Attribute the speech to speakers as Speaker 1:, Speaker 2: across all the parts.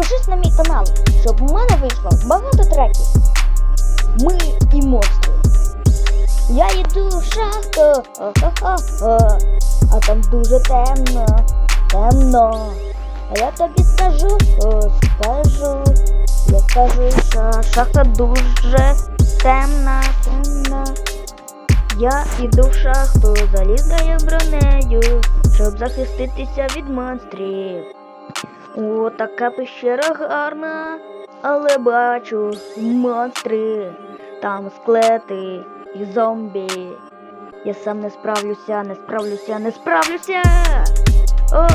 Speaker 1: підпишись на мій канал, щоб в мене вийшло багато треків. Ми і монстри. Я йду в шахту, а там дуже темно, темно. А я тобі скажу, скажу, я скажу, що шахта дуже темна, темна. Я іду в шахту залізною бронею, щоб захиститися від монстрів. О, така пещера гарна, але бачу монстри, там склети і зомбі. Я сам не справлюся, не справлюся, не справлюся. О,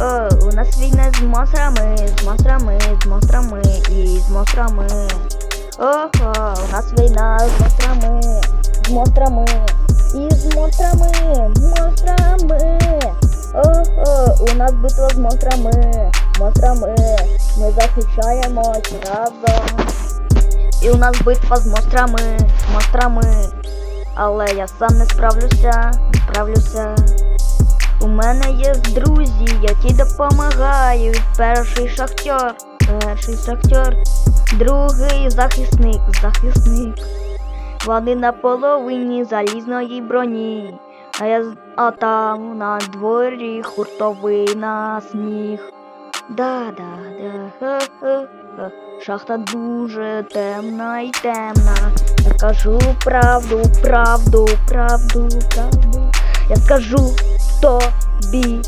Speaker 1: о, у нас війна з монстрами, з монстрами, з монстрами і з монстрами. Ого, у нас війна з монстрами, з монстрами і з монстрами, монстрами. Нас битва з монстрами, монстрами. Ми захищаємось разом. І у нас битва з монстрами, монстрами. Але я сам не справлюся, не справлюся. У мене є друзі, які допомагають. Перший шахтер, перший шахтер, другий захисник, захисник. Вони на половині залізної броні. А я а там на дворі хуртовина сніг. Да, да, да, ха, ха, ха. Шахта дуже темна і темна. Я кажу правду, правду, правду, правду. Я скажу тобі.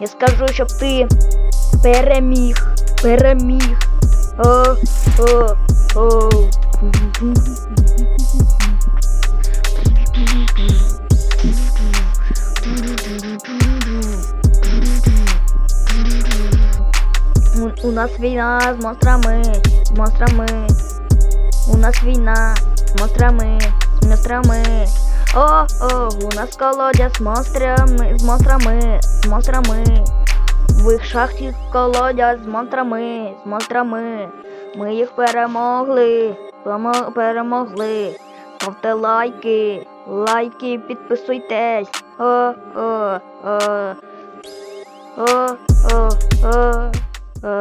Speaker 1: Я скажу, щоб ти переміг, переміг. О, о, о. У, нас війна з монстрами, з монстрами. У нас війна з монстрами, з монстрами. О, о, у нас колодязь з монстрами, з монстрами, з монстрами. В їх шахті колодязь з монстрами, з монстрами. Ми їх перемогли, перемогли. Ставте лайки, лайки, підписуйтесь. О, о, о. О, о, о, о.